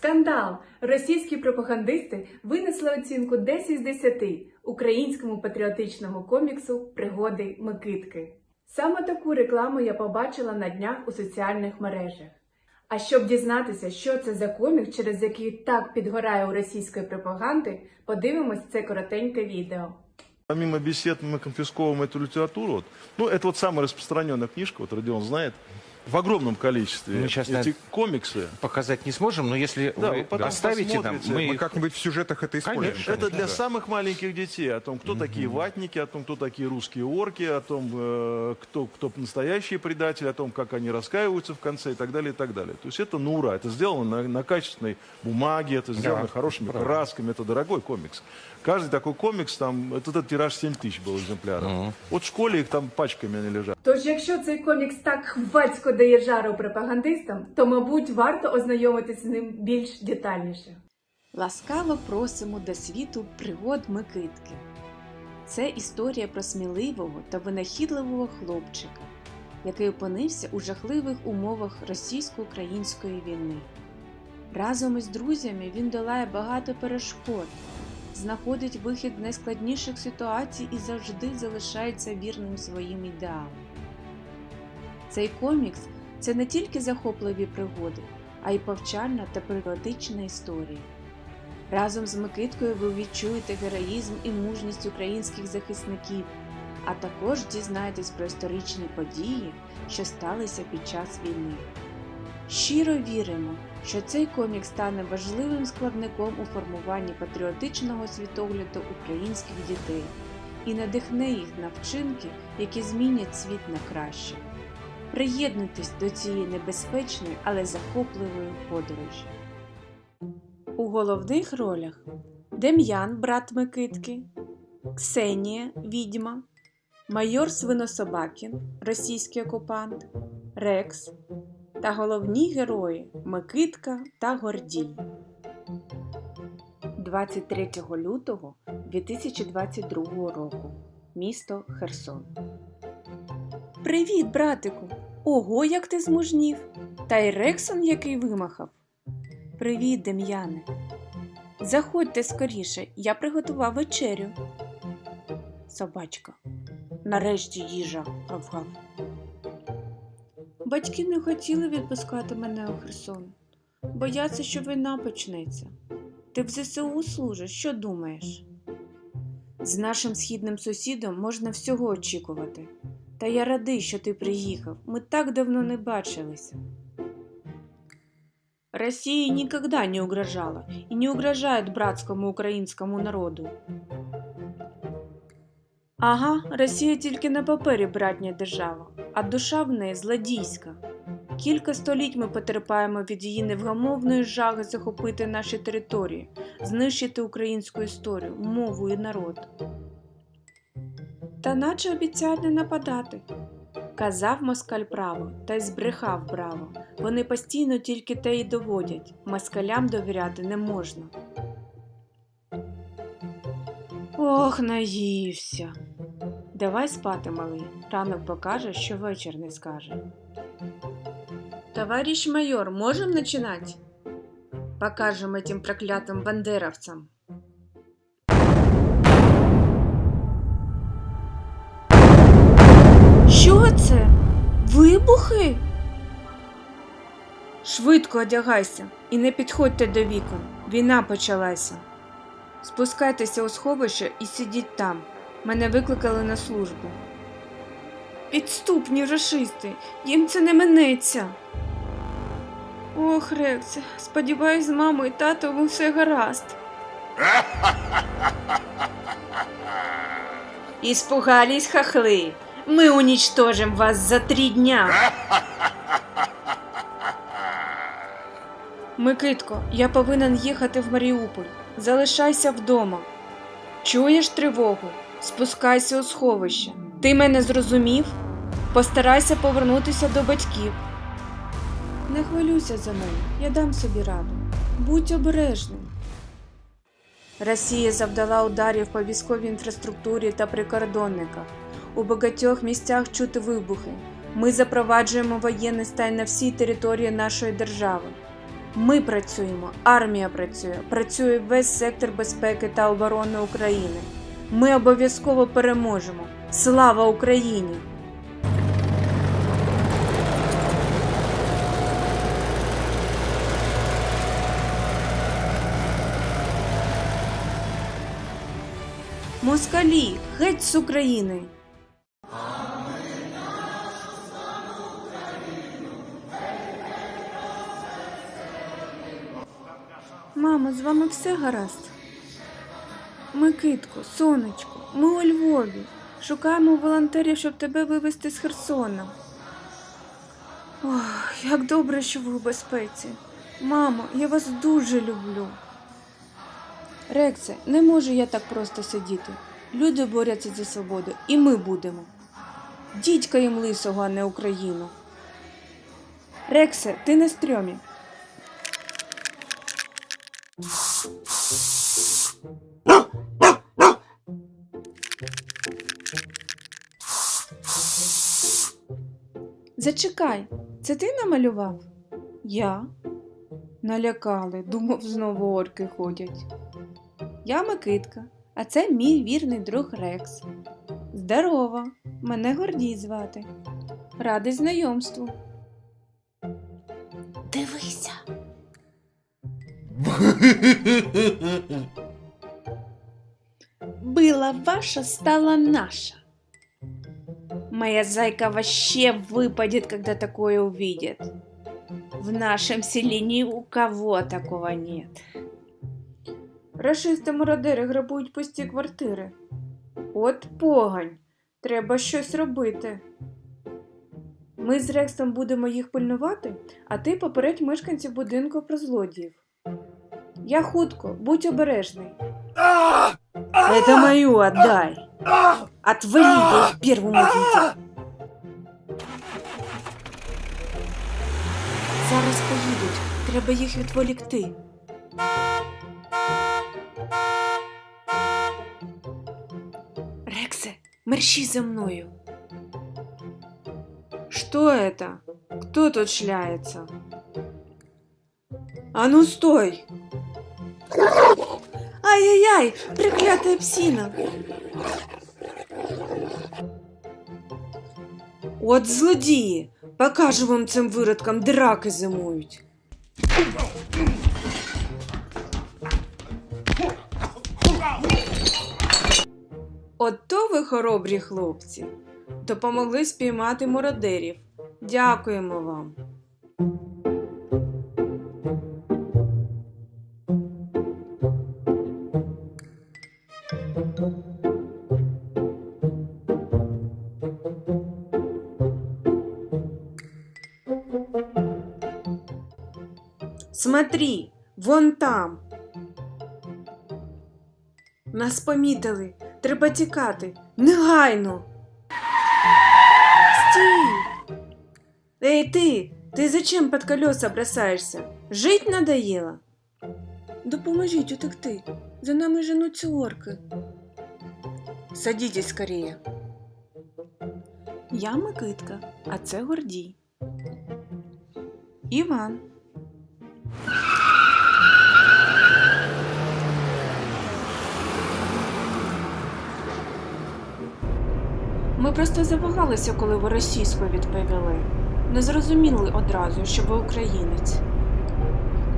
Скандал! Російські пропагандисти винесли оцінку 10 з 10 українському патріотичному коміксу Пригоди Микитки. Саме таку рекламу я побачила на днях у соціальних мережах. А щоб дізнатися, що це за комік, через який так підгорає у російської пропаганди, подивимось це коротеньке відео. Помимо бесед мы конфисковываем эту литературу. Вот. Ну, это вот самая распространенная книжка, вот Родион знает, в огромном количестве. Мы сейчас Эти на- комиксы. показать не сможем, но если Да, вы вы потом оставите нам, посмотрите. мы Мы их... как-нибудь в сюжетах это используем. Конечно. Это для да. самых маленьких детей, о том, кто такие ватники, о том, кто такие русские орки, о том, э, кто, кто настоящие предатели, о том, как они раскаиваются в конце и так далее, и так далее. То есть это на ура, это сделано на, на качественной бумаге, это сделано Да, хорошими правда. красками, это дорогой комикс. Каждый такой комикс, там, это, этот тираж 7 тысяч был экземпляров. Вот в школе их там пачками они лежат. Тож, якщо цей комікс так хвацько дає жару пропагандистам, то, мабуть, варто ознайомитися з ним більш детальніше. Ласкаво просимо до світу пригод Микитки. Це історія про сміливого та винахідливого хлопчика, який опинився у жахливих умовах російсько-української війни. Разом із друзями він долає багато перешкод, знаходить вихід найскладніших ситуацій і завжди залишається вірним своїм ідеалам. Цей комікс це не тільки захопливі пригоди, а й повчальна та патріотична історія. Разом з Микиткою ви відчуєте героїзм і мужність українських захисників, а також дізнаєтесь про історичні події, що сталися під час війни. Щиро віримо, що цей комік стане важливим складником у формуванні патріотичного світогляду українських дітей і надихне їх на вчинки, які змінять світ на краще. Приєднуйтесь до цієї небезпечної, але захопливої подорожі. У головних ролях Дем'ян, брат Микитки, Ксенія, відьма, майор Свинособакін, російський окупант, Рекс та головні герої Микитка та Гордій. 23 лютого 2022 року. Місто Херсон. Привіт, братику! Ого, як ти змужнів! Та й Рексон який вимахав. Привіт, Дем'яне. Заходьте скоріше, я приготував вечерю. Собачка. Нарешті їжа. Гав-гав. Батьки не хотіли відпускати мене у Херсон. Бояться, що війна почнеться. Ти в ЗСУ служиш, що думаєш? З нашим східним сусідом можна всього очікувати. Та я радий, що ти приїхав. Ми так давно не бачилися. Россия никогда не угрожала и не угрожает братскому українському народу. Ага, Росія тільки на папері братня держава, а душа в неї злодійська. Кілька століть ми потерпаємо від її невгамовної жаги захопити наші території, знищити українську історію, мову і народ. Та наче обіцяють не нападати. Казав москаль право, та й збрехав браво. Вони постійно тільки те й доводять. Москалям довіряти не можна. Ох, наївся. Давай спати, малий. Ранок покаже, що вечір не скаже. Товарищ майор, можем начинать? Покажем этим проклятым бандеровцам. Вибухи? Швидко одягайся і не підходьте до вікон. Війна почалася. Спускайтеся у сховище і сидіть там. Мене викликали на службу. Підступні рашисти, їм це не минеться. Ох, Рекс, сподіваюсь, з мамою і татом все гаразд. Испугались хохлы. Мы уничтожим вас за три дня. Микитко, я повинен їхати в Маріуполь. Залишайся вдома. Чуєш тривогу? Спускайся у сховище. Ти мене зрозумів? Постарайся повернутися до батьків. Не хвилюйся за мене, я дам собі раду. Будь обережним. Росія завдала ударів по військовій інфраструктурі та прикордонниках. У багатьох місцях чути вибухи. Ми запроваджуємо воєнний стан на всій території нашої держави. Ми працюємо, армія працює, працює весь сектор безпеки та оборони України. Ми обов'язково переможемо. Слава Україні! Москалі, геть з України! Мамо, з вами все гаразд? Микитко, сонечко, ми у Львові. Шукаємо волонтерів, щоб тебе вивезти з Херсона. Ох, як добре, що ви у безпеці. Мамо, я вас дуже люблю. Рексе, не можу я так просто сидіти. Люди борються за свободу, і ми будемо. Дідька їм лисого, а не Україну. Рексе, ти на стрьомі. Зачекай, це ти намалював? Я? Налякали, думав, знову орки ходять. Я Микитка, а це мій вірний друг Рекс. Здорова, мене Гордій звати. Радий знайомству. Дивися. Была ваша, стала наша. Моя зайка вообще выпадет, когда такое увидит. В нашем селе ни у кого такого нет. Рашисти мародери грабують пусті квартири. От погань. Треба щось робити. Ми з Рексом будемо їх пильнувати, а ти попередь мешканців будинку про злодіїв. Я хутко, будь обережний. Это мою отдай. Отвали, я их первым увидел. Зараз поїдуть. Треба їх відволікти. Рексе, мерщи за мною. Что это? Кто тут шляется? А ну стой! Ай-яй-яй, проклятая псина! От злодії! Покажу вам цим виродкам, де раки зимують. Ото ви хоробрі хлопці. Допомогли спіймати мародерів. Дякуємо вам. Смотри, вон там. Нас помітили. Треба тікати. Негайно. Стій. Эй, ты! Ты зачем под колеса бросаешься? Жить надоело? Допоможіть утекти. За нами женуться орки. Садитесь скорее. Я Микитка, а це Гордій. Іван. Ми просто завагалися, коли ви російською відповіли. Не зрозуміли одразу, що ви українець.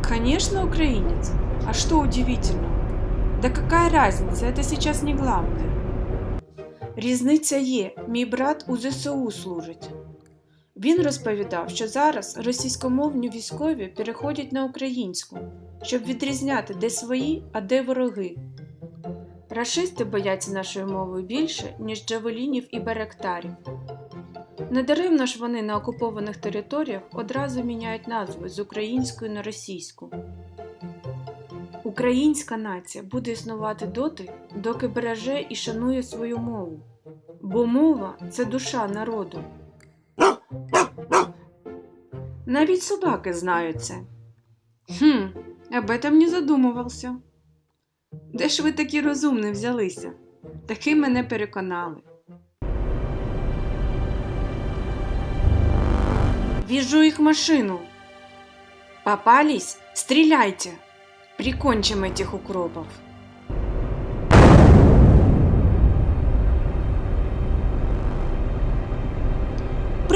Конечно, украинец. А что удивительного? Да какая разница, это сейчас не главное. Різниця є, мій брат у ЗСУ служить. Він розповідав, що зараз російськомовні військові переходять на українську, щоб відрізняти, де свої, а де вороги. Рашисти бояться нашої мови більше, ніж джавелінів і беректарів. Недаремно ж вони на окупованих територіях одразу міняють назви з української на російську. Українська нація буде існувати доти, доки береже і шанує свою мову. Бо мова це душа народу. Навіть собаки знають це. Хм, об этом не задумувався. Де ж ви такі розумні взялися? Таки мене переконали. Вижу их машину. Попались? Стреляйте! Прикончим этих укропов.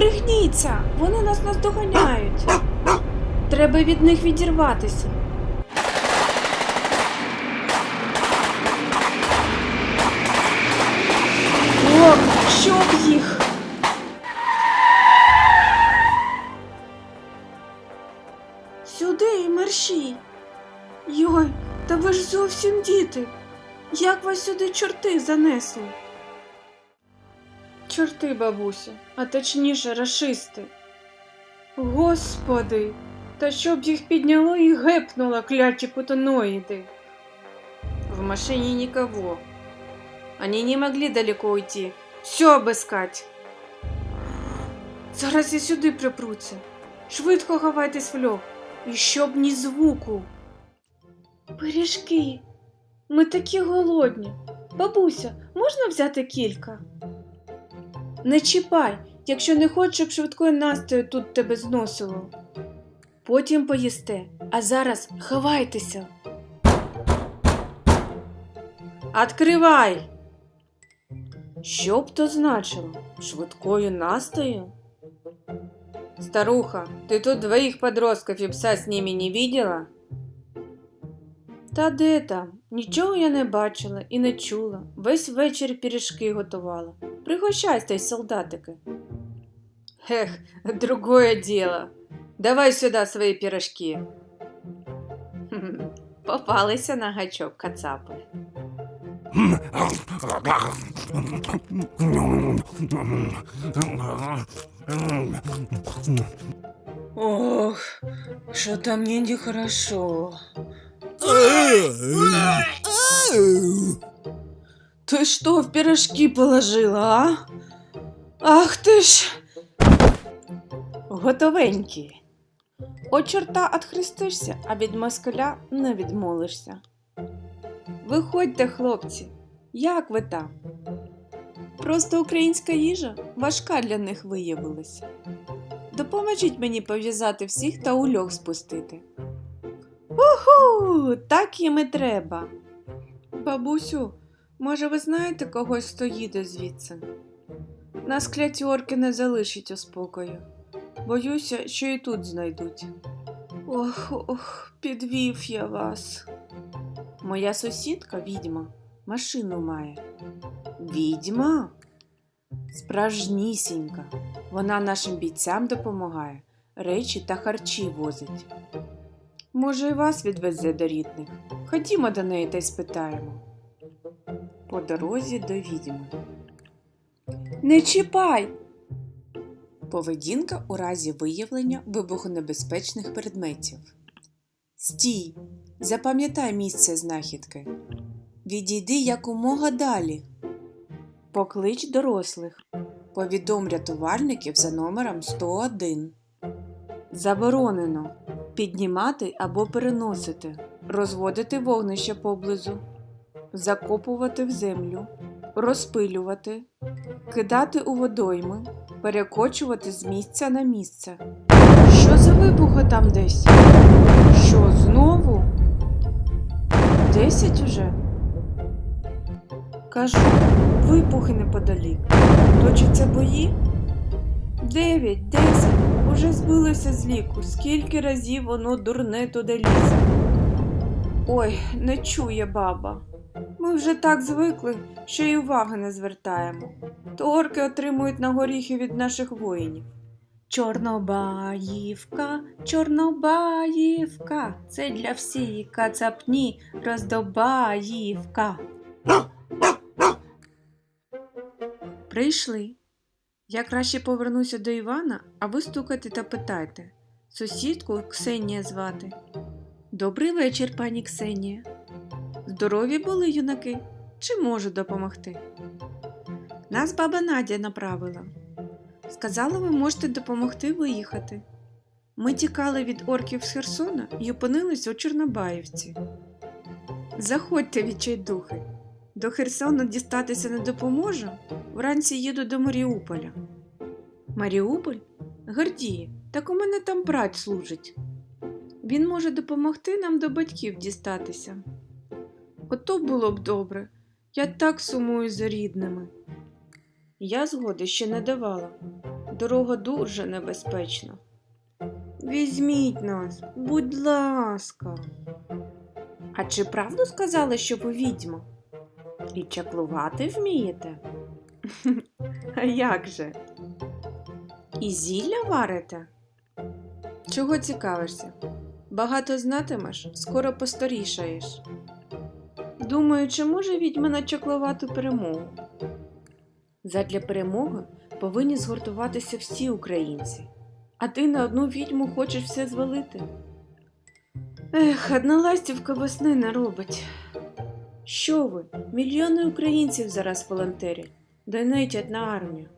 Пригніться! Вони нас наздоганяють. Треба від них відірватися. О, щоб їх! Сюди мерщій. Йой, та ви ж зовсім діти. Як вас сюди чорти занесли? Чорти, бабуся, а точніше рашисти. Господи, та щоб їх підняло і гепнуло кляті путаноиды. В машине никого. Они не могли далеко уйти. Все обыскать. Зараз і сюди припруться. Швидко ховайтесь в льох. І щоб ні звуку. Пиріжки. Ми такі голодні. Бабуся, можна взяти кілька? Не чіпай, якщо не хочеш, щоб швидкою настою тут тебе зносило. Потім поїсте, а зараз ховайтеся. Откривай! Що б то значило? Швидкою настою? Старуха, ты тут двоих подростков и пса с ними не видела? Та де там? Нічого я не бачила і не чула. Весь вечір пиріжки готувала. Пригощайся, солдатики. Ех, другое дело. Давай сюда свої пирожки. Попалися на гачок кацапи. Ох, что-то мне нехорошо. Ты что в пирожки положила, а? Ах ти ж. Готовенькі. От чорта отхрестишся, а від москаля не відмолишся. Виходьте, хлопці, як ви там? Просто українська їжа важка для них виявилася. Допоможіть мені пов'язати всіх та у льох спустити. Уху, так їм і треба. Бабусю, може, ви знаєте когось, хто їде звідси? Нас кляті орки не залишить у спокою. Боюся, що і тут знайдуть. Ох, ох, підвів я вас. Моя сусідка відьма машину має. Відьма? Справжнісінька. Вона нашим бійцям допомагає, речі та харчі возить. Може, і вас відвезе до рідних. Ходімо до неї та й спитаємо. По дорозі до відьми. Не чіпай! Поведінка у разі виявлення вибухонебезпечних предметів. Стій! Запам'ятай місце знахідки. Відійди якомога далі. Поклич дорослих. Повідом рятувальників за номером 101. Заборонено піднімати або переносити, розводити вогнище поблизу, закопувати в землю, розпилювати, кидати у водойми, перекочувати з місця на місце. Що за вибухи там десь? Що знову? Десять уже? Кажу, вибухи неподалік. Точаться бої? Дев'ять, десять. Уже збилося з ліку. Скільки разів воно дурне туди лізе. Ой, не чує баба. Ми вже так звикли, що й уваги не звертаємо. То орки отримують на горіхи від наших воїнів. Чорнобаївка, Чорнобаївка, це для всієї кацапні роздобаївка. Прийшли. Я краще повернуся до Івана, а ви стукайте та питайте. Сусідку Ксенія звати. Добрий вечір, пані Ксенія. Здорові були юнаки? Чи можу допомогти? Нас баба Надя направила. Сказала, ви можете допомогти виїхати. Ми тікали від орків з Херсона і опинились у Чорнобаївці. Заходьте, відчайдухи. До Херсону дістатися не допоможу. Вранці їду до Маріуполя. Маріуполь? Гордіє, так у мене там брат служить. Він може допомогти нам до батьків дістатися. Ото було б добре. Я так сумую за рідними. Я згоди ще не давала. Дорога дуже небезпечна. Візьміть нас, будь ласка. А чи правду сказали, що ви відьма? І чаклувати вмієте? А як же? І зілля варите? Чого цікавишся? Багато знатимеш, скоро постарішаєш. Думаю, чи може відьма начаклувати перемогу? Задля перемоги повинні згуртуватися всі українці. А ти на одну відьму хочеш все звалити? Ех, одна ластівка весни не робить. Що ви? Мільйони українців зараз волонтерять, донатять на армію.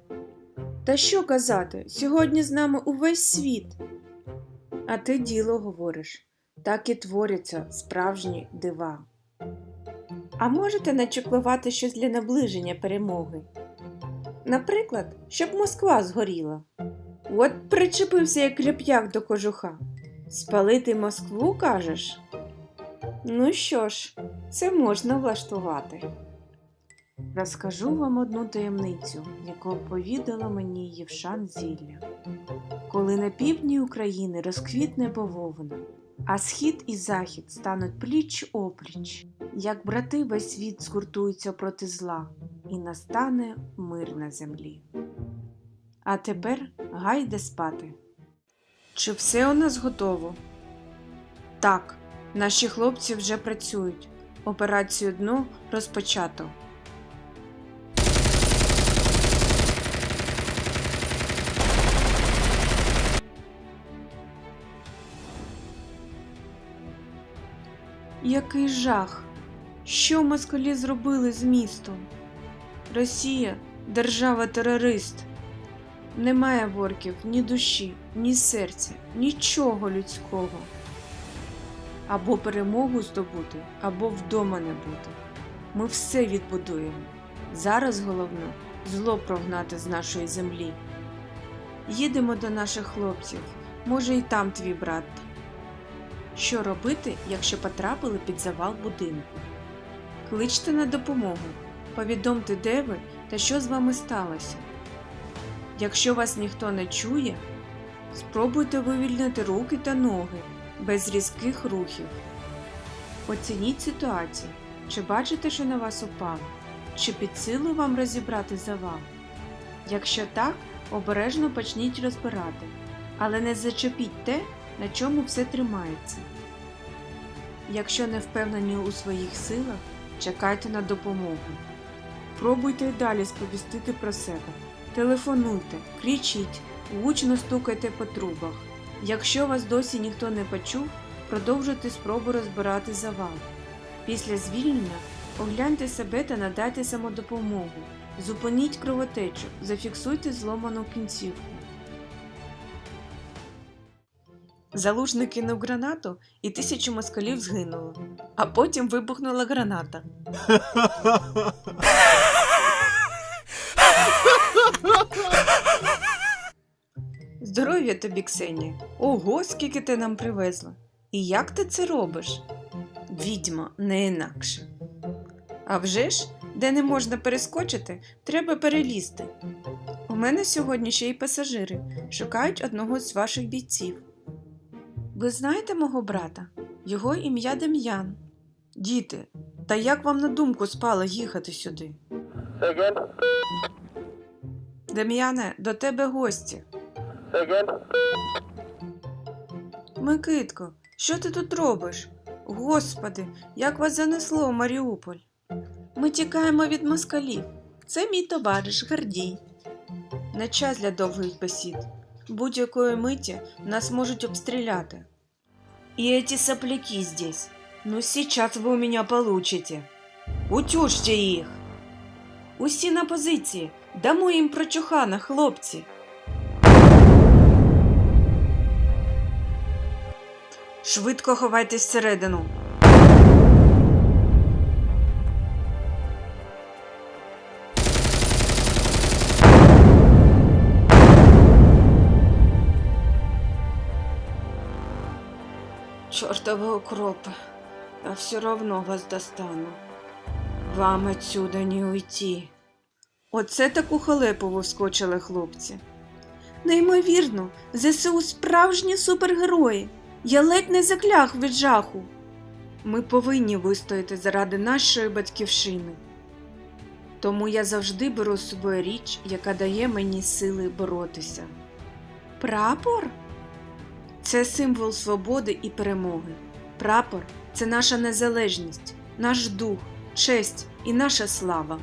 Та що казати, сьогодні з нами увесь світ. А ти діло говориш, так і творяться справжні дива. А можете начеклувати щось для наближення перемоги? Наприклад, щоб Москва згоріла. От причепився як реп'як до кожуха. Спалити Москву, кажеш? Ну що ж, це можна влаштувати. Розкажу вам одну таємницю, яку повідала мені Євшан Зілля. Коли на півдні України розквітне бавовна, а схід і захід стануть пліч опліч, як брати весь світ згуртуються проти зла, і настане мир на землі. А тепер гайде спати. Чи все у нас готово? Так, наші хлопці вже працюють. Операцію дно розпочато. Який жах! Що москалі зробили з містом? Росія держава-терорист. Немає ворків ні душі, ні серця, нічого людського. Або перемогу здобути, або вдома не бути. Ми все відбудуємо. Зараз головне зло прогнати з нашої землі. Їдемо до наших хлопців, може, і там твій брат. Що робити, якщо потрапили під завал будинку? Кличте на допомогу, повідомте, де ви та що з вами сталося. Якщо вас ніхто не чує, спробуйте вивільнити руки та ноги без різких рухів. Оцініть ситуацію, чи бачите, що на вас упало, чи під силу вам розібрати завал. Якщо так, обережно почніть розбирати, але не зачепіть те, на чому все тримається. Якщо не впевнені у своїх силах, чекайте на допомогу. Пробуйте й далі сповістити про себе. Телефонуйте, кричіть, гучно стукайте по трубах. Якщо вас досі ніхто не почув, продовжуйте спробу розбирати завал. Після звільнення огляньте себе та надайте самодопомогу. Зупиніть кровотечу, зафіксуйте зломану кінцівку. Залужний кинув гранату, і тисячу москалів згинуло. А потім вибухнула граната. Здоров'я тобі, Ксенія. Ого, скільки ти нам привезла. І як ти це робиш? Відьма, не інакше. А вже ж, де не можна перескочити, треба перелізти. У мене сьогодні ще й пасажири шукають одного з ваших бійців. Ви знаєте мого брата? Його ім'я Дем'ян. Діти, та як вам на думку спало їхати сюди? Дем'яне, до тебе гості. Микитко, що ти тут робиш? Господи, як вас занесло в Маріуполь? Ми тікаємо від москалів. Це мій товариш Гордій. Не час для довгих бесід. Будь-якої миті нас можуть обстріляти. И эти сопляки здесь. Ну сейчас вы у меня получите. Утюжте їх. Усі на позиції. Дамо їм прочухана, хлопці. Швидко ховайтесь всередину. чертовы укропы, я все равно вас достану. Вам отсюда не уйти. Оце таку халепу вскочили хлопці. Неймовірно, ЗСУ справжні супергерої. Я ледь не закляг від жаху. Ми повинні вистояти заради нашої батьківщини. Тому я завжди беру з собою річ, яка дає мені сили боротися. Прапор? Це символ свободи і перемоги. Прапор це наша незалежність, наш дух, честь і наша слава.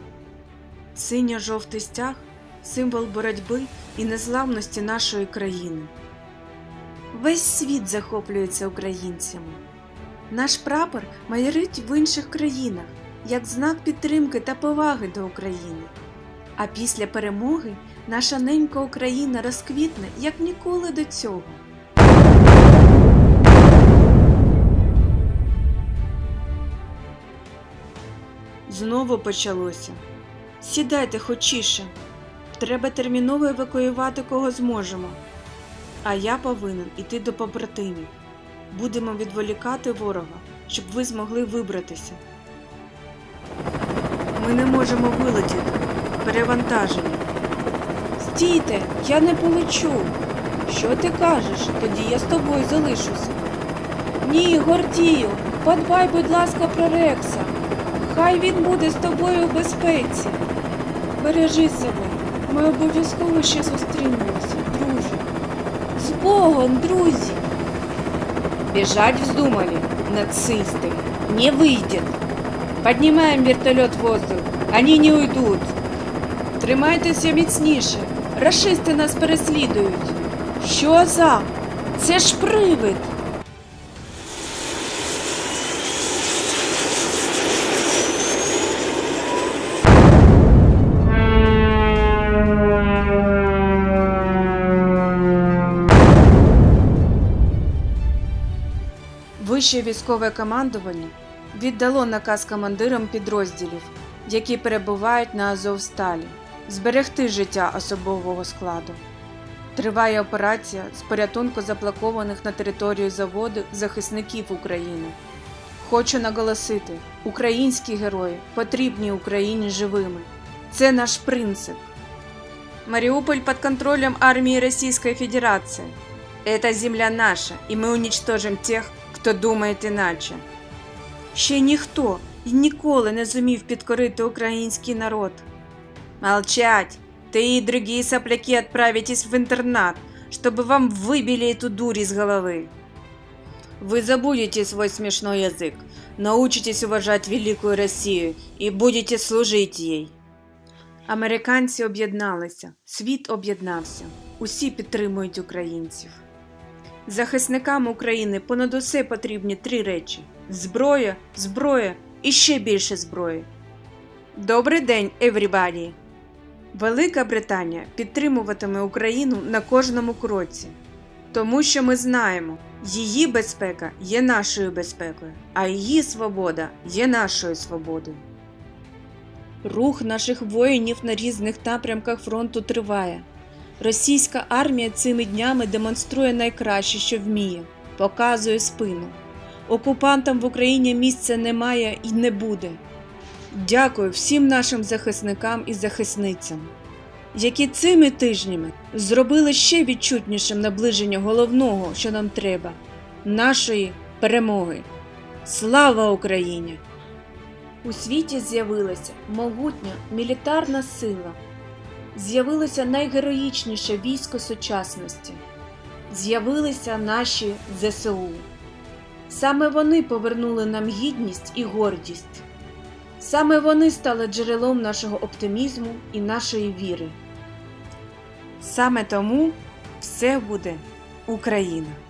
Синьо-жовтий стяг символ боротьби і незламності нашої країни. Весь світ захоплюється українцями. Наш прапор майорить в інших країнах як знак підтримки та поваги до України. А після перемоги наша ненька Україна розквітне як ніколи до цього. Знову почалося. Сідайте хочіше. Треба терміново евакуювати кого зможемо. А я повинен іти до побратимів. Будемо відволікати ворога, щоб ви змогли вибратися. Ми не можемо вилетіти. Перевантажені. Стійте, я не полечу. Що ти кажеш? Тоді я з тобою залишуся. Ні, Гордію, подбай, будь ласка, про Рекса. Хай він буде з тобою у безпеці. Бережи себе. Ми обов'язково ще зустрінемося, друже. З Богом, друзі! Бежать вздумали, нацисты. Не выйдет. Поднимаем вертолет в воздух. Они не уйдут. Тримайтеся міцніше. Рашисти нас переслідують. Що за? Це ж привид. Вище військове командування віддало наказ командирам підрозділів, які перебувають на Азовсталі, зберегти життя особового складу. Триває операція з порятунку заблокованих на територію заводу захисників України. Хочу наголосити: українські герої потрібні Україні живими. Це наш принцип. Маріуполь під контролем армії Російської Федерації. Это земля наша, і ми уничтожим тих, хто думає іначе. Ще ніхто і ніколи не зумів підкорити український народ. Молчать! Ты и другие сопляки отправитесь в интернат, чтобы вам выбили эту дурь из головы. Вы забудете свой смешной язык, научитесь уважать великую Россию и будете служить ей. Американці об'єдналися, світ об'єднався. Усі підтримують українців. Захисникам України понад усе потрібні три речі: зброя, зброя і ще більше зброї. Добрий день, everybody! Велика Британія підтримуватиме Україну на кожному кроці, тому що ми знаємо, її безпека є нашою безпекою, а її свобода є нашою свободою. Рух наших воїнів на різних напрямках фронту триває. Російська армія цими днями демонструє найкраще, що вміє, показує спину. Окупантам в Україні місця немає і не буде. Дякую всім нашим захисникам і захисницям, які цими тижнями зробили ще відчутнішим наближення головного, що нам треба нашої перемоги. Слава Україні! У світі з'явилася могутня мілітарна сила, з'явилося найгероїчніше військо сучасності, з'явилися наші ЗСУ. Саме вони повернули нам гідність і гордість. Саме вони стали джерелом нашого оптимізму і нашої віри. Саме тому все буде Україна.